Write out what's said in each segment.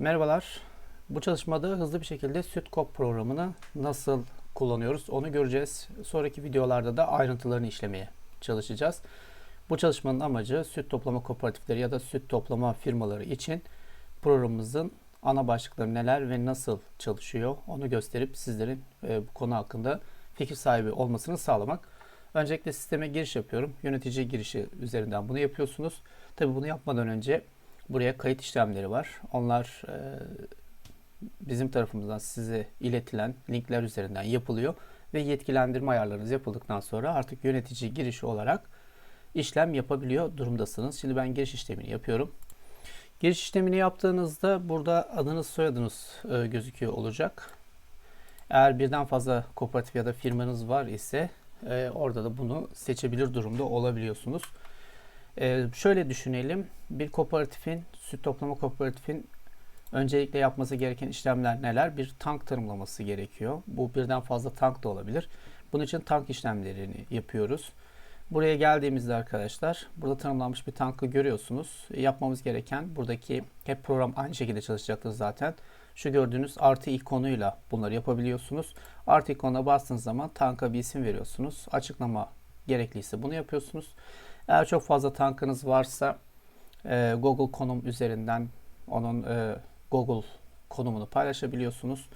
Merhabalar. Bu çalışmada hızlı bir şekilde SütCop programını nasıl kullanıyoruz onu göreceğiz. Sonraki videolarda da ayrıntılarını işlemeye çalışacağız. Bu çalışmanın amacı süt toplama kooperatifleri ya da süt toplama firmaları için programımızın ana başlıkları neler ve nasıl çalışıyor onu gösterip sizlerin e, bu konu hakkında fikir sahibi olmasını sağlamak. Öncelikle sisteme giriş yapıyorum. Yönetici girişi üzerinden bunu yapıyorsunuz. Tabi bunu yapmadan önce buraya kayıt işlemleri var. Onlar e, bizim tarafımızdan size iletilen linkler üzerinden yapılıyor ve yetkilendirme ayarlarınız yapıldıktan sonra artık yönetici girişi olarak işlem yapabiliyor durumdasınız. Şimdi ben giriş işlemini yapıyorum. Giriş işlemini yaptığınızda burada adınız soyadınız e, gözüküyor olacak. Eğer birden fazla kooperatif ya da firmanız var ise e, orada da bunu seçebilir durumda olabiliyorsunuz. E, şöyle düşünelim. Bir kooperatifin, süt toplama kooperatifin öncelikle yapması gereken işlemler neler? Bir tank tanımlaması gerekiyor. Bu birden fazla tank da olabilir. Bunun için tank işlemlerini yapıyoruz. Buraya geldiğimizde arkadaşlar burada tanımlanmış bir tankı görüyorsunuz. Yapmamız gereken buradaki hep program aynı şekilde çalışacaktır zaten. Şu gördüğünüz artı ikonuyla bunları yapabiliyorsunuz. Artı ikonuna bastığınız zaman tanka bir isim veriyorsunuz. Açıklama gerekliyse bunu yapıyorsunuz. Eğer çok fazla tankınız varsa e, Google konum üzerinden onun e, Google konumunu paylaşabiliyorsunuz.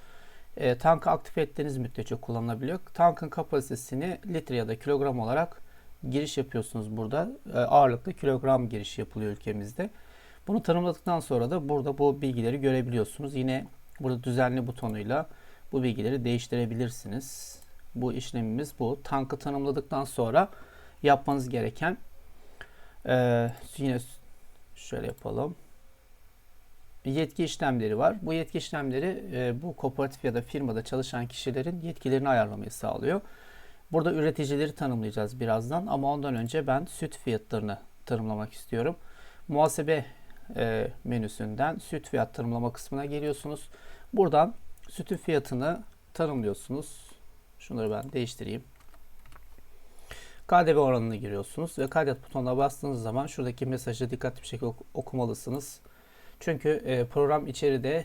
E, tankı aktif ettiğiniz müddetçe kullanılabiliyor. Tankın kapasitesini litre ya da kilogram olarak giriş yapıyorsunuz burada. E, ağırlıklı kilogram giriş yapılıyor ülkemizde. Bunu tanımladıktan sonra da burada bu bilgileri görebiliyorsunuz. Yine burada düzenli butonuyla bu bilgileri değiştirebilirsiniz. Bu işlemimiz bu. Tankı tanımladıktan sonra yapmanız gereken e, yine şöyle yapalım. Yetki işlemleri var. Bu yetki işlemleri e, bu kooperatif ya da firmada çalışan kişilerin yetkilerini ayarlamayı sağlıyor. Burada üreticileri tanımlayacağız birazdan ama ondan önce ben süt fiyatlarını tanımlamak istiyorum. Muhasebe e, menüsünden süt fiyat tanımlama kısmına geliyorsunuz. Buradan sütün fiyatını tanımlıyorsunuz. Şunları ben değiştireyim. KDV oranını giriyorsunuz ve kaydet butonuna bastığınız zaman şuradaki mesajı dikkatli bir şekilde okumalısınız. Çünkü e, program içeride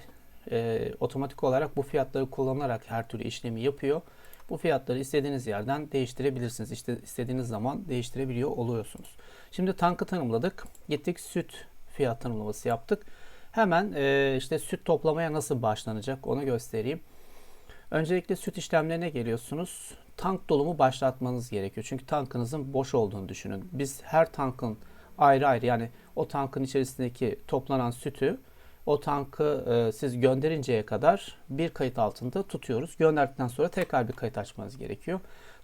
e, otomatik olarak bu fiyatları kullanarak her türlü işlemi yapıyor. Bu fiyatları istediğiniz yerden değiştirebilirsiniz. İşte istediğiniz zaman değiştirebiliyor oluyorsunuz. Şimdi tankı tanımladık. Gittik süt fiyat tanımlaması yaptık. Hemen e, işte süt toplamaya nasıl başlanacak onu göstereyim. Öncelikle süt işlemlerine geliyorsunuz. Tank dolumu başlatmanız gerekiyor. Çünkü tankınızın boş olduğunu düşünün. Biz her tankın ayrı ayrı yani o tankın içerisindeki toplanan sütü o tankı e, siz gönderinceye kadar bir kayıt altında tutuyoruz. Gönderdikten sonra tekrar bir kayıt açmanız gerekiyor.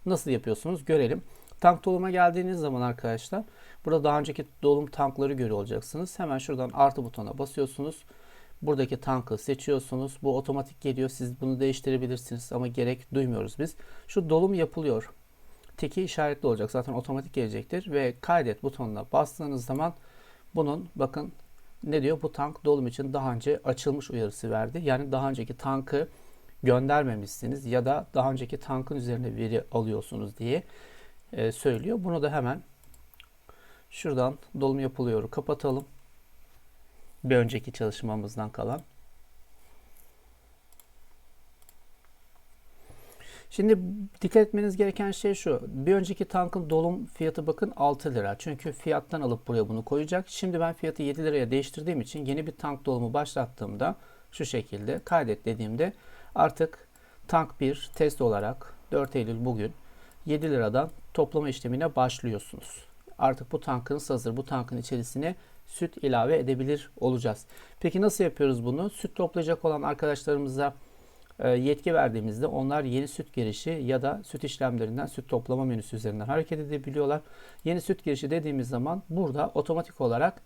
Nasıl yapıyorsunuz görelim. Tank doluma geldiğiniz zaman arkadaşlar burada daha önceki dolum tankları görüyor olacaksınız. Hemen şuradan artı butona basıyorsunuz. Buradaki tankı seçiyorsunuz. Bu otomatik geliyor. Siz bunu değiştirebilirsiniz ama gerek duymuyoruz biz. Şu dolum yapılıyor. Teki işaretli olacak. Zaten otomatik gelecektir. Ve kaydet butonuna bastığınız zaman bunun bakın ne diyor? Bu tank dolum için daha önce açılmış uyarısı verdi. Yani daha önceki tankı göndermemişsiniz ya da daha önceki tankın üzerine veri alıyorsunuz diye e, söylüyor. Bunu da hemen şuradan dolum yapılıyor kapatalım. Bir önceki çalışmamızdan kalan. Şimdi dikkat etmeniz gereken şey şu. Bir önceki tankın dolum fiyatı bakın 6 lira. Çünkü fiyattan alıp buraya bunu koyacak. Şimdi ben fiyatı 7 liraya değiştirdiğim için yeni bir tank dolumu başlattığımda şu şekilde kaydet dediğimde artık tank 1 test olarak 4 Eylül bugün 7 liradan toplama işlemine başlıyorsunuz. Artık bu tankınız hazır. Bu tankın içerisine süt ilave edebilir olacağız. Peki nasıl yapıyoruz bunu? Süt toplayacak olan arkadaşlarımıza e, yetki verdiğimizde onlar yeni süt girişi ya da süt işlemlerinden süt toplama menüsü üzerinden hareket edebiliyorlar. Yeni süt girişi dediğimiz zaman burada otomatik olarak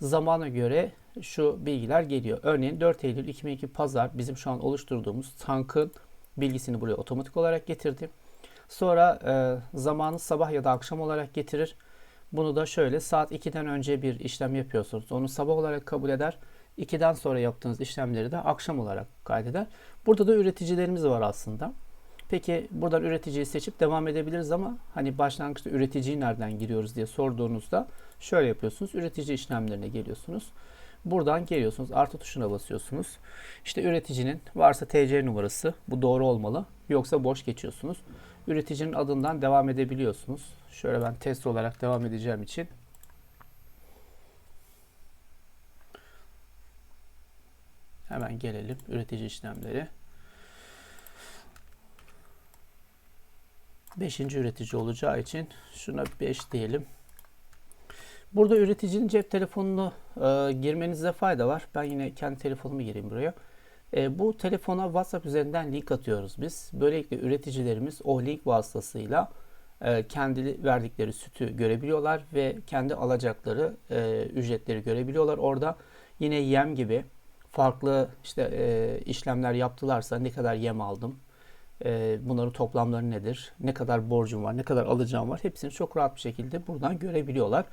zamana göre şu bilgiler geliyor. Örneğin 4 Eylül 2002 pazar bizim şu an oluşturduğumuz tankın bilgisini buraya otomatik olarak getirdi. Sonra e, zamanı sabah ya da akşam olarak getirir. Bunu da şöyle saat 2'den önce bir işlem yapıyorsunuz. Onu sabah olarak kabul eder. 2'den sonra yaptığınız işlemleri de akşam olarak kaydeder. Burada da üreticilerimiz var aslında. Peki buradan üreticiyi seçip devam edebiliriz ama hani başlangıçta üreticiyi nereden giriyoruz diye sorduğunuzda şöyle yapıyorsunuz. Üretici işlemlerine geliyorsunuz. Buradan geliyorsunuz. Artı tuşuna basıyorsunuz. İşte üreticinin varsa TC numarası. Bu doğru olmalı. Yoksa boş geçiyorsunuz. Üreticinin adından devam edebiliyorsunuz. Şöyle ben test olarak devam edeceğim için Hemen gelelim üretici işlemleri. Beşinci üretici olacağı için şuna 5 diyelim. Burada üreticinin cep telefonunu e, girmenizde fayda var. Ben yine kendi telefonumu gireyim buraya. E, bu telefona WhatsApp üzerinden link atıyoruz biz. Böylelikle üreticilerimiz o link vasıtasıyla e, kendi verdikleri sütü görebiliyorlar ve kendi alacakları e, ücretleri görebiliyorlar. Orada yine yem gibi farklı işte e, işlemler yaptılarsa ne kadar yem aldım, e, bunların toplamları nedir, ne kadar borcum var, ne kadar alacağım var hepsini çok rahat bir şekilde buradan görebiliyorlar.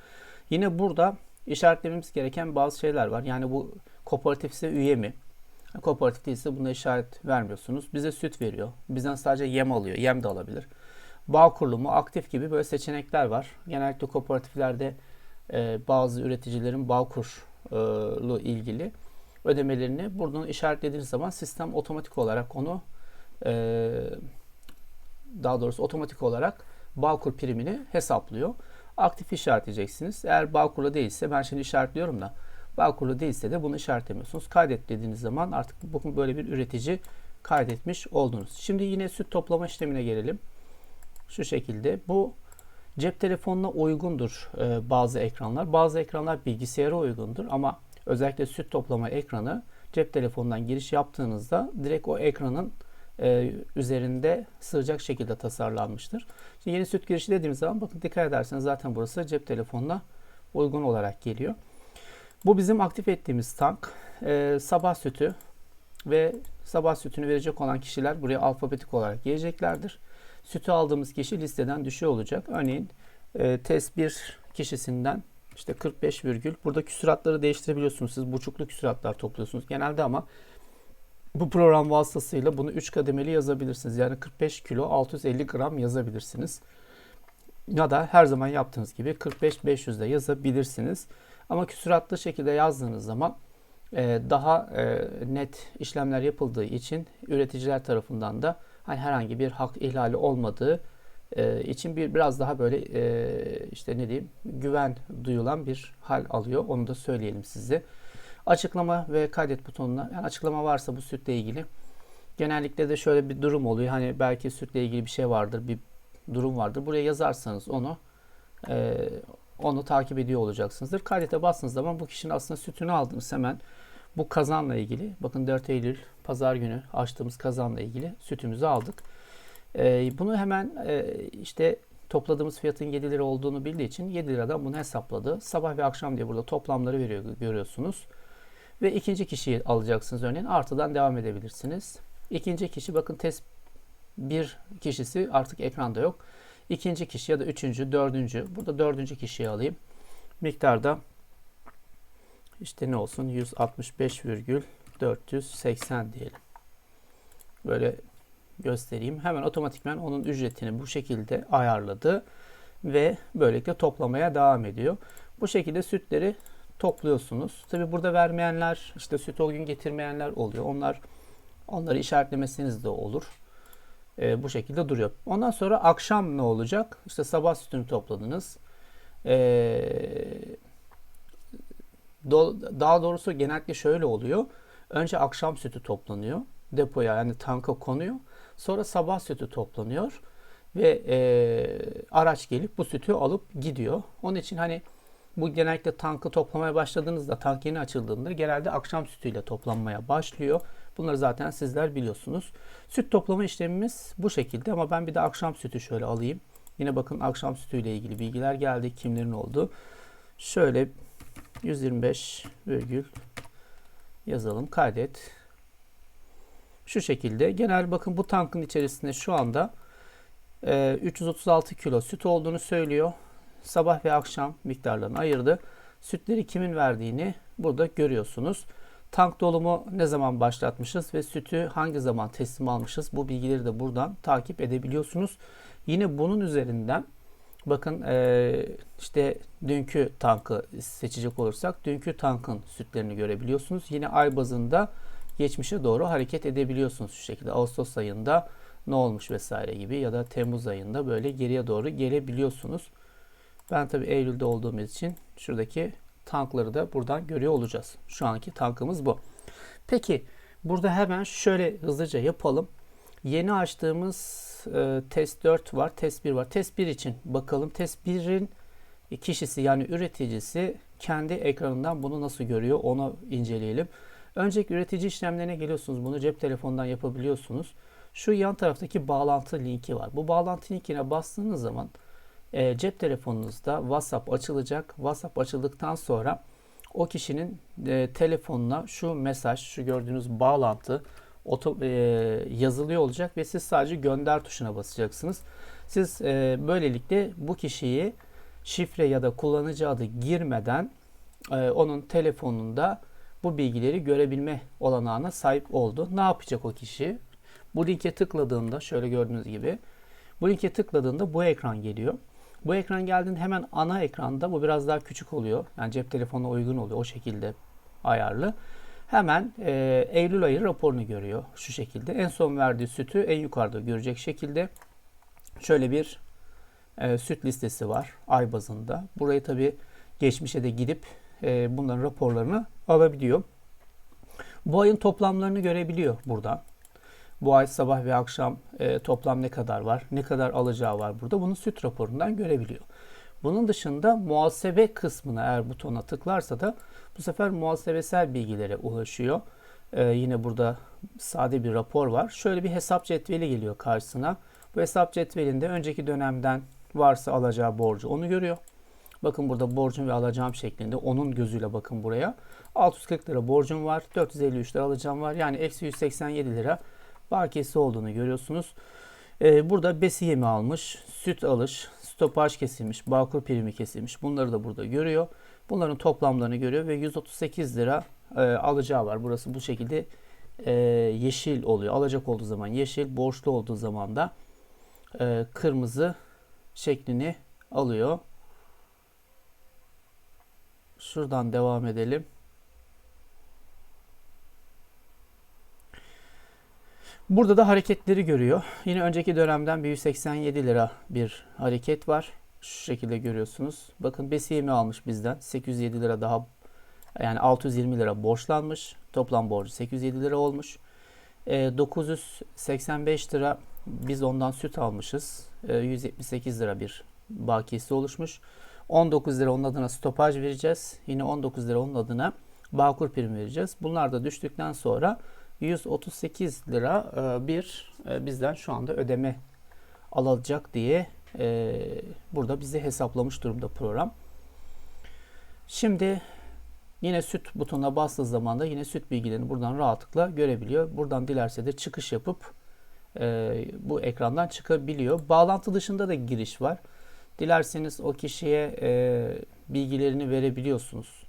Yine burada işaretlememiz gereken bazı şeyler var. Yani bu kooperatif üye mi? Kooperatif değilse buna işaret vermiyorsunuz. Bize süt veriyor. Bizden sadece yem alıyor. Yem de alabilir. Bağ kurulumu, aktif gibi böyle seçenekler var. Genellikle kooperatiflerde e, bazı üreticilerin bağ kurlu ilgili ödemelerini buradan işaretlediğiniz zaman sistem otomatik olarak onu e, daha doğrusu otomatik olarak Bağkur primini hesaplıyor. Aktif işaretleyeceksiniz. Eğer Bağkur'la değilse ben şimdi işaretliyorum da Bağkur'la değilse de bunu işaretlemiyorsunuz. Kaydet dediğiniz zaman artık bakın böyle bir üretici kaydetmiş oldunuz. Şimdi yine süt toplama işlemine gelelim. Şu şekilde bu cep telefonuna uygundur e, bazı ekranlar. Bazı ekranlar bilgisayara uygundur ama özellikle süt toplama ekranı cep telefonundan giriş yaptığınızda direkt o ekranın e, üzerinde sığacak şekilde tasarlanmıştır. Şimdi yeni süt girişi dediğimiz zaman bakın dikkat ederseniz zaten burası cep telefonuna uygun olarak geliyor. Bu bizim aktif ettiğimiz tank. E, sabah sütü ve sabah sütünü verecek olan kişiler buraya alfabetik olarak geleceklerdir. Sütü aldığımız kişi listeden düşüyor olacak. Örneğin e, test 1 kişisinden işte 45 virgül. Burada küsuratları değiştirebiliyorsunuz. Siz buçuklu küsuratlar topluyorsunuz genelde ama bu program vasıtasıyla bunu 3 kademeli yazabilirsiniz. Yani 45 kilo 650 gram yazabilirsiniz. Ya da her zaman yaptığınız gibi 45-500 de yazabilirsiniz. Ama küsuratlı şekilde yazdığınız zaman e, daha e, net işlemler yapıldığı için üreticiler tarafından da hani herhangi bir hak ihlali olmadığı e, için bir biraz daha böyle işte ne diyeyim güven duyulan bir hal alıyor. Onu da söyleyelim size. Açıklama ve kaydet butonuna yani açıklama varsa bu sütle ilgili genellikle de şöyle bir durum oluyor. Hani belki sütle ilgili bir şey vardır, bir durum vardır. Buraya yazarsanız onu e, onu takip ediyor olacaksınızdır. Kaydete bastığınız zaman bu kişinin aslında sütünü aldınız hemen bu kazanla ilgili. Bakın 4 Eylül pazar günü açtığımız kazanla ilgili sütümüzü aldık. E, bunu hemen e, işte topladığımız fiyatın 7 lira olduğunu bildiği için 7 liradan bunu hesapladı. Sabah ve akşam diye burada toplamları veriyor görüyorsunuz. Ve ikinci kişiyi alacaksınız örneğin. Artıdan devam edebilirsiniz. İkinci kişi bakın test bir kişisi artık ekranda yok. İkinci kişi ya da üçüncü, dördüncü. Burada dördüncü kişiyi alayım. Miktarda işte ne olsun 165,480 diyelim. Böyle göstereyim. Hemen otomatikman onun ücretini bu şekilde ayarladı ve böylelikle toplamaya devam ediyor. Bu şekilde sütleri topluyorsunuz. Tabi burada vermeyenler, işte süt o gün getirmeyenler oluyor. Onlar onları işaretlemesiniz de olur. E, bu şekilde duruyor. Ondan sonra akşam ne olacak? İşte sabah sütünü topladınız. E, do, daha doğrusu genellikle şöyle oluyor. Önce akşam sütü toplanıyor. Depoya yani tanka konuyor. Sonra sabah sütü toplanıyor. Ve e, araç gelip bu sütü alıp gidiyor. Onun için hani bu genellikle tankı toplamaya başladığınızda, tank yeni açıldığında genelde akşam sütüyle toplanmaya başlıyor. Bunları zaten sizler biliyorsunuz. Süt toplama işlemimiz bu şekilde ama ben bir de akşam sütü şöyle alayım. Yine bakın akşam sütüyle ilgili bilgiler geldi. Kimlerin oldu. Şöyle 125 virgül yazalım. Kaydet. Şu şekilde. Genel bakın bu tankın içerisinde şu anda 336 kilo süt olduğunu söylüyor sabah ve akşam miktarlarını ayırdı. Sütleri kimin verdiğini burada görüyorsunuz. Tank dolumu ne zaman başlatmışız ve sütü hangi zaman teslim almışız bu bilgileri de buradan takip edebiliyorsunuz. Yine bunun üzerinden Bakın e, işte dünkü tankı seçecek olursak dünkü tankın sütlerini görebiliyorsunuz. Yine ay bazında geçmişe doğru hareket edebiliyorsunuz şu şekilde. Ağustos ayında ne olmuş vesaire gibi ya da Temmuz ayında böyle geriye doğru gelebiliyorsunuz. Ben tabi Eylül'de olduğumuz için şuradaki tankları da buradan görüyor olacağız. Şu anki tankımız bu. Peki burada hemen şöyle hızlıca yapalım. Yeni açtığımız e, test 4 var, test 1 var. Test 1 için bakalım. Test 1'in kişisi yani üreticisi kendi ekranından bunu nasıl görüyor onu inceleyelim. Önceki üretici işlemlerine geliyorsunuz. Bunu cep telefonundan yapabiliyorsunuz. Şu yan taraftaki bağlantı linki var. Bu bağlantı linkine bastığınız zaman e, cep telefonunuzda WhatsApp açılacak. WhatsApp açıldıktan sonra o kişinin e, telefonuna şu mesaj, şu gördüğünüz bağlantı oto, e, yazılıyor olacak ve siz sadece gönder tuşuna basacaksınız. Siz e, böylelikle bu kişiyi şifre ya da kullanıcı adı girmeden e, onun telefonunda bu bilgileri görebilme olanağına sahip oldu. Ne yapacak o kişi? Bu linke tıkladığında şöyle gördüğünüz gibi bu linke tıkladığında bu ekran geliyor. Bu ekran geldiğinde hemen ana ekranda bu biraz daha küçük oluyor. Yani cep telefonuna uygun oluyor o şekilde ayarlı. Hemen e, Eylül ayı raporunu görüyor şu şekilde. En son verdiği sütü en yukarıda görecek şekilde. Şöyle bir e, süt listesi var ay bazında. Burayı tabi geçmişe de gidip e, bunların raporlarını alabiliyor. Bu ayın toplamlarını görebiliyor buradan. Bu ay sabah ve akşam e, toplam ne kadar var, ne kadar alacağı var burada. Bunu süt raporundan görebiliyor. Bunun dışında muhasebe kısmına eğer butona tıklarsa da bu sefer muhasebesel bilgilere ulaşıyor. Ee, yine burada sade bir rapor var. Şöyle bir hesap cetveli geliyor karşısına. Bu hesap cetvelinde önceki dönemden varsa alacağı borcu onu görüyor. Bakın burada borcum ve alacağım şeklinde onun gözüyle bakın buraya. 640 lira borcum var. 453 lira alacağım var. Yani eksi 187 lira bakiyesi olduğunu görüyorsunuz. Ee, burada besi yemi almış, süt alış, stopaj kesilmiş, bağkur primi kesilmiş. Bunları da burada görüyor. Bunların toplamlarını görüyor ve 138 lira e, alacağı var. Burası bu şekilde e, yeşil oluyor. Alacak olduğu zaman yeşil, borçlu olduğu zaman da e, kırmızı şeklini alıyor. Şuradan devam edelim. Burada da hareketleri görüyor. Yine önceki dönemden bir 187 lira bir hareket var. Şu şekilde görüyorsunuz. Bakın BCM'i almış bizden. 807 lira daha yani 620 lira borçlanmış. Toplam borcu 807 lira olmuş. E, 985 lira biz ondan süt almışız. E, 178 lira bir bakiyesi oluşmuş. 19 lira onun adına stopaj vereceğiz. Yine 19 lira onun adına Bağkur prim vereceğiz. Bunlar da düştükten sonra 138 lira e, bir e, bizden şu anda ödeme alacak diye e, burada bize hesaplamış durumda program. Şimdi yine süt butonuna bastığı zaman da yine süt bilgilerini buradan rahatlıkla görebiliyor. Buradan dilerse de çıkış yapıp bu ekrandan çıkabiliyor. Bağlantı dışında da giriş var. Dilerseniz o kişiye bilgilerini verebiliyorsunuz.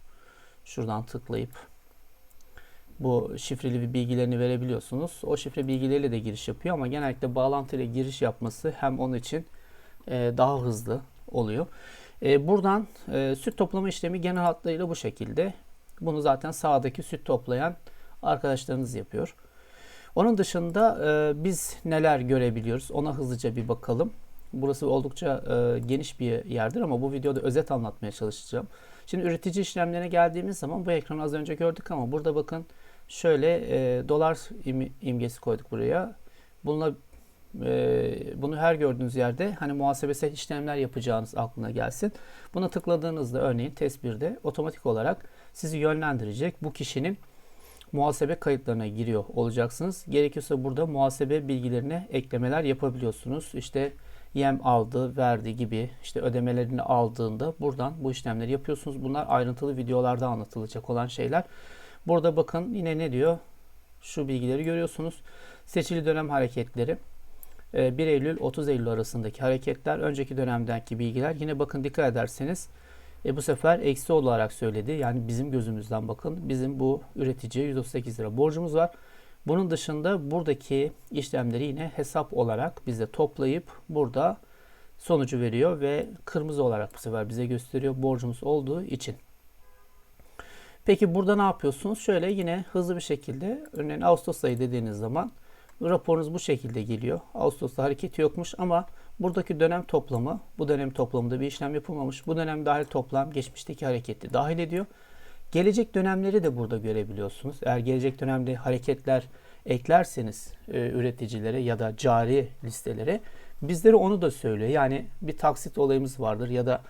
Şuradan tıklayıp bu şifreli bir bilgilerini verebiliyorsunuz. O şifre bilgileriyle de giriş yapıyor ama genellikle bağlantı ile giriş yapması hem onun için e, daha hızlı oluyor. E, buradan e, süt toplama işlemi genel hatlarıyla bu şekilde. Bunu zaten sağdaki süt toplayan arkadaşlarınız yapıyor. Onun dışında biz neler görebiliyoruz ona hızlıca bir bakalım. Burası oldukça geniş bir yerdir ama bu videoda özet anlatmaya çalışacağım. Şimdi üretici işlemlerine geldiğimiz zaman bu ekranı az önce gördük ama burada bakın şöyle e, dolar im, imgesi koyduk buraya. Bununla e, bunu her gördüğünüz yerde hani muhasebesel işlemler yapacağınız aklına gelsin. Buna tıkladığınızda örneğin test 1'de otomatik olarak sizi yönlendirecek bu kişinin muhasebe kayıtlarına giriyor olacaksınız. Gerekiyorsa burada muhasebe bilgilerine eklemeler yapabiliyorsunuz. İşte yem aldı, verdi gibi işte ödemelerini aldığında buradan bu işlemleri yapıyorsunuz. Bunlar ayrıntılı videolarda anlatılacak olan şeyler. Burada bakın yine ne diyor? Şu bilgileri görüyorsunuz. Seçili dönem hareketleri. 1 ee, Eylül 30 Eylül arasındaki hareketler önceki dönemdeki bilgiler yine bakın dikkat ederseniz e, bu sefer eksi olarak söyledi. Yani bizim gözümüzden bakın bizim bu üreticiye 138 lira borcumuz var. Bunun dışında buradaki işlemleri yine hesap olarak bize toplayıp burada sonucu veriyor ve kırmızı olarak bu sefer bize gösteriyor borcumuz olduğu için. Peki burada ne yapıyorsunuz? Şöyle yine hızlı bir şekilde örneğin Ağustos ayı dediğiniz zaman raporunuz bu şekilde geliyor. Ağustos'ta hareketi yokmuş ama buradaki dönem toplamı, bu dönem toplamında bir işlem yapılmamış. Bu dönem dahil toplam geçmişteki hareketi dahil ediyor. Gelecek dönemleri de burada görebiliyorsunuz. Eğer gelecek dönemde hareketler eklerseniz e, üreticilere ya da cari listelere bizlere onu da söylüyor. Yani bir taksit olayımız vardır ya da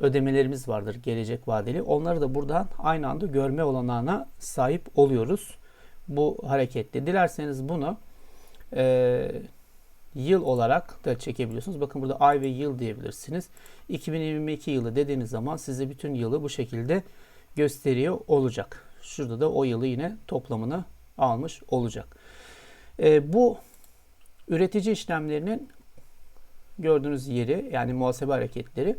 ödemelerimiz vardır gelecek vadeli. Onları da buradan aynı anda görme olanağına sahip oluyoruz. Bu harekette. Dilerseniz bunu e, yıl olarak da çekebiliyorsunuz. Bakın burada ay ve yıl diyebilirsiniz. 2022 yılı dediğiniz zaman size bütün yılı bu şekilde gösteriyor olacak. Şurada da o yılı yine toplamını almış olacak. E, bu üretici işlemlerinin gördüğünüz yeri yani muhasebe hareketleri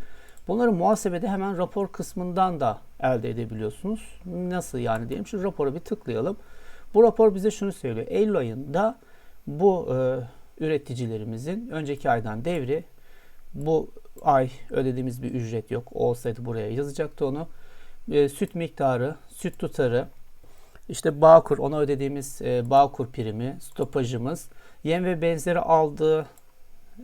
bunları muhasebede hemen rapor kısmından da elde edebiliyorsunuz. Nasıl yani diyelim şu rapora bir tıklayalım. Bu rapor bize şunu söylüyor. Eylül ayında bu e, üreticilerimizin önceki aydan devri bu ay ödediğimiz bir ücret yok. Olsaydı buraya yazacaktı onu. E, süt miktarı, süt tutarı, işte Bağkur ona ödediğimiz e, Bağkur primi, stopajımız, yem ve benzeri aldığı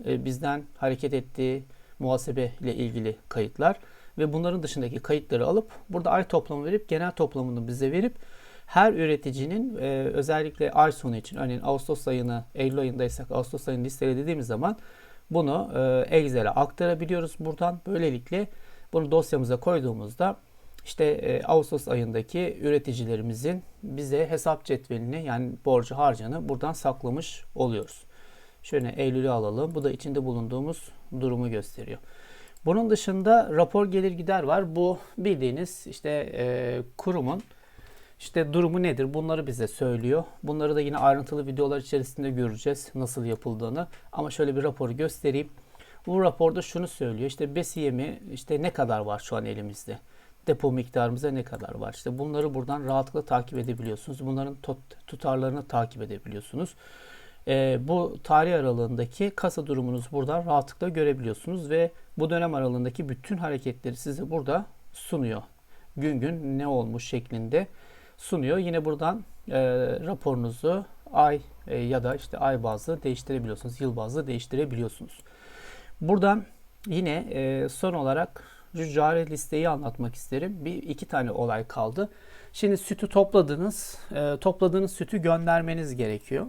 e, bizden hareket ettiği muhasebe ile ilgili kayıtlar ve bunların dışındaki kayıtları alıp burada ay toplamı verip genel toplamını bize verip her üreticinin e, özellikle ay sonu için örneğin Ağustos ayını Eylül ayındaysak Ağustos ayını listelediğimiz zaman bunu e, Excel'e aktarabiliyoruz buradan. Böylelikle bunu dosyamıza koyduğumuzda işte e, Ağustos ayındaki üreticilerimizin bize hesap cetvelini yani borcu harcanı buradan saklamış oluyoruz. Şöyle Eylül'ü alalım. Bu da içinde bulunduğumuz durumu gösteriyor. Bunun dışında rapor gelir gider var. Bu bildiğiniz işte e, kurumun işte durumu nedir? Bunları bize söylüyor. Bunları da yine ayrıntılı videolar içerisinde göreceğiz nasıl yapıldığını. Ama şöyle bir raporu göstereyim. Bu raporda şunu söylüyor. İşte besiyemi işte ne kadar var şu an elimizde? Depo miktarımıza ne kadar var? İşte bunları buradan rahatlıkla takip edebiliyorsunuz. Bunların tutarlarını takip edebiliyorsunuz. E, bu tarih aralığındaki kasa durumunuzu buradan rahatlıkla görebiliyorsunuz ve bu dönem aralığındaki bütün hareketleri size burada sunuyor. Gün gün ne olmuş şeklinde sunuyor. Yine buradan e, raporunuzu ay e, ya da işte ay bazlı değiştirebiliyorsunuz. Yıl bazlı değiştirebiliyorsunuz. Buradan yine e, son olarak cari listeyi anlatmak isterim. Bir iki tane olay kaldı. Şimdi sütü topladınız. E, topladığınız sütü göndermeniz gerekiyor.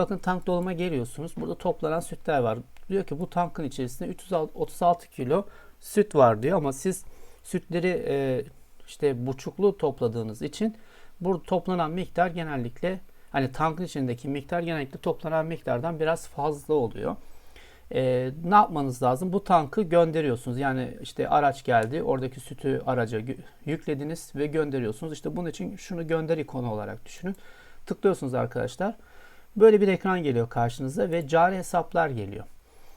Bakın tank doluma geliyorsunuz. Burada toplanan sütler var. Diyor ki bu tankın içerisinde 336 kilo süt var diyor ama siz sütleri e, işte buçuklu topladığınız için bu toplanan miktar genellikle hani tankın içindeki miktar genellikle toplanan miktardan biraz fazla oluyor. E, ne yapmanız lazım? Bu tankı gönderiyorsunuz. Yani işte araç geldi. Oradaki sütü araca yüklediniz ve gönderiyorsunuz. İşte bunun için şunu gönder ikonu olarak düşünün. Tıklıyorsunuz arkadaşlar. Böyle bir ekran geliyor karşınıza ve cari hesaplar geliyor.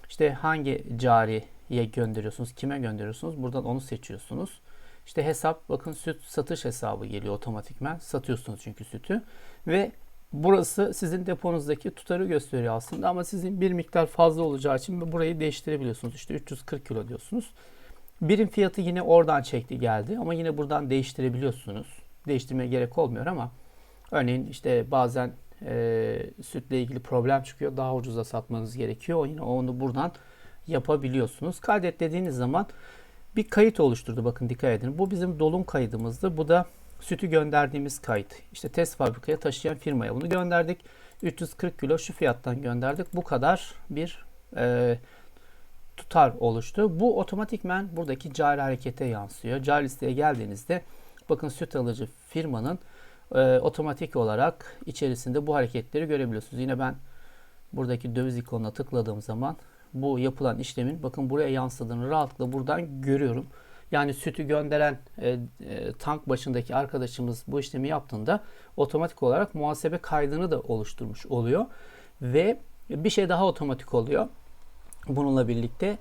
İşte hangi cariye gönderiyorsunuz, kime gönderiyorsunuz? Buradan onu seçiyorsunuz. İşte hesap bakın süt satış hesabı geliyor otomatikmen. Satıyorsunuz çünkü sütü. Ve burası sizin deponuzdaki tutarı gösteriyor aslında ama sizin bir miktar fazla olacağı için burayı değiştirebiliyorsunuz. İşte 340 kilo diyorsunuz. Birim fiyatı yine oradan çekti geldi ama yine buradan değiştirebiliyorsunuz. Değiştirmeye gerek olmuyor ama örneğin işte bazen e, sütle ilgili problem çıkıyor. Daha ucuza satmanız gerekiyor. Yine onu buradan yapabiliyorsunuz. Kaydet dediğiniz zaman bir kayıt oluşturdu. Bakın dikkat edin. Bu bizim dolum kaydımızdı. Bu da sütü gönderdiğimiz kayıt. İşte test fabrikaya taşıyan firmaya bunu gönderdik. 340 kilo şu fiyattan gönderdik. Bu kadar bir e, tutar oluştu. Bu otomatikmen buradaki cari harekete yansıyor. Cari listeye geldiğinizde bakın süt alıcı firmanın e, otomatik olarak içerisinde bu hareketleri görebiliyorsunuz. Yine ben buradaki döviz ikonuna tıkladığım zaman bu yapılan işlemin bakın buraya yansıdığını rahatlıkla buradan görüyorum. Yani sütü gönderen e, e, tank başındaki arkadaşımız bu işlemi yaptığında otomatik olarak muhasebe kaydını da oluşturmuş oluyor. Ve bir şey daha otomatik oluyor. Bununla birlikte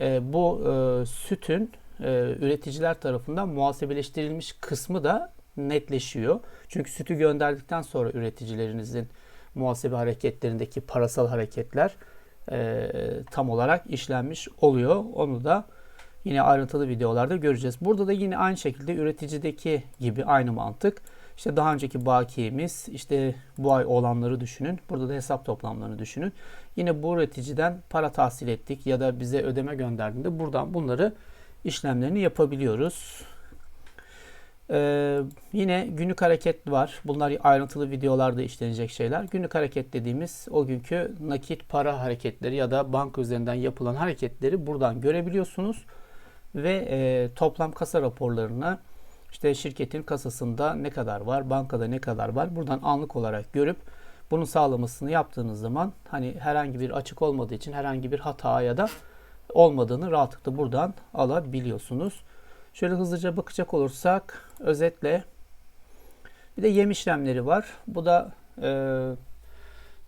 e, bu e, sütün e, üreticiler tarafından muhasebeleştirilmiş kısmı da netleşiyor. Çünkü sütü gönderdikten sonra üreticilerinizin muhasebe hareketlerindeki parasal hareketler e, tam olarak işlenmiş oluyor. Onu da yine ayrıntılı videolarda göreceğiz. Burada da yine aynı şekilde üreticideki gibi aynı mantık. İşte daha önceki bakiyemiz, işte bu ay olanları düşünün. Burada da hesap toplamlarını düşünün. Yine bu üreticiden para tahsil ettik ya da bize ödeme gönderdiğinde buradan bunları işlemlerini yapabiliyoruz. Ee, yine günlük hareket var. Bunlar ayrıntılı videolarda işlenecek şeyler. Günlük hareket dediğimiz o günkü nakit para hareketleri ya da banka üzerinden yapılan hareketleri buradan görebiliyorsunuz. Ve e, toplam kasa raporlarını işte şirketin kasasında ne kadar var, bankada ne kadar var buradan anlık olarak görüp bunun sağlamasını yaptığınız zaman hani herhangi bir açık olmadığı için herhangi bir hata ya da olmadığını rahatlıkla buradan alabiliyorsunuz. Şöyle hızlıca bakacak olursak özetle bir de yem işlemleri var. Bu da e,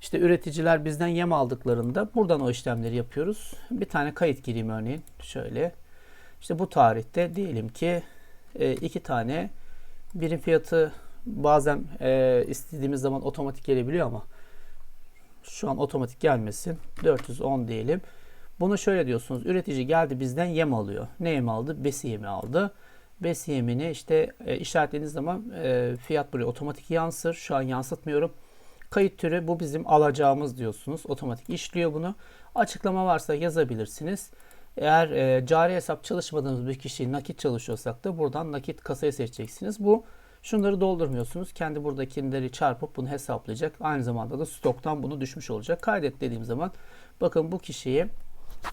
işte üreticiler bizden yem aldıklarında buradan o işlemleri yapıyoruz. Bir tane kayıt gireyim örneğin. Şöyle. İşte bu tarihte diyelim ki e, iki tane birim fiyatı bazen e, istediğimiz zaman otomatik gelebiliyor ama şu an otomatik gelmesin. 410 diyelim. Bunu şöyle diyorsunuz. Üretici geldi bizden yem alıyor. Ne yem aldı? Besi yemi aldı. Besi yemini işte e, işaretlediğiniz zaman e, fiyat buraya otomatik yansır. Şu an yansıtmıyorum. Kayıt türü bu bizim alacağımız diyorsunuz. Otomatik işliyor bunu. Açıklama varsa yazabilirsiniz. Eğer e, cari hesap çalışmadığımız bir kişiyi nakit çalışıyorsak da buradan nakit kasayı seçeceksiniz. Bu şunları doldurmuyorsunuz. Kendi buradakileri çarpıp bunu hesaplayacak. Aynı zamanda da stoktan bunu düşmüş olacak. Kaydet dediğim zaman bakın bu kişiyi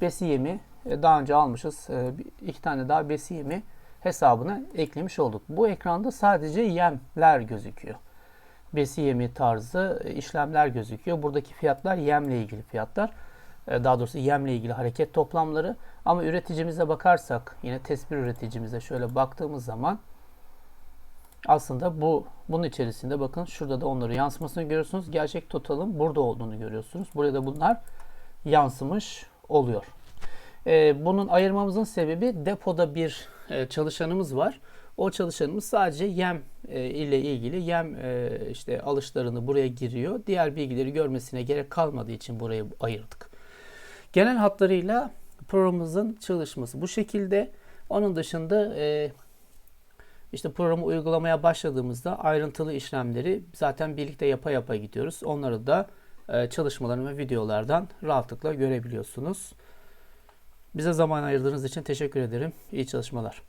besi yemi e, daha önce almışız. E, iki tane daha besi yemi hesabına eklemiş olduk. Bu ekranda sadece yemler gözüküyor. Besi yemi tarzı e, işlemler gözüküyor. Buradaki fiyatlar yemle ilgili fiyatlar. Daha doğrusu yemle ilgili hareket toplamları. Ama üreticimize bakarsak yine tespit üreticimize şöyle baktığımız zaman aslında bu bunun içerisinde bakın şurada da onları yansımasını görüyorsunuz. Gerçek totalın burada olduğunu görüyorsunuz. Burada bunlar yansımış oluyor. Ee, bunun ayırmamızın sebebi depoda bir e, çalışanımız var. O çalışanımız sadece yem e, ile ilgili yem e, işte alışlarını buraya giriyor. Diğer bilgileri görmesine gerek kalmadığı için burayı ayırdık. Genel hatlarıyla programımızın çalışması bu şekilde. Onun dışında e, işte programı uygulamaya başladığımızda ayrıntılı işlemleri zaten birlikte yapa yapa gidiyoruz. Onları da e, çalışmalarım ve videolardan rahatlıkla görebiliyorsunuz. Bize zaman ayırdığınız için teşekkür ederim. İyi çalışmalar.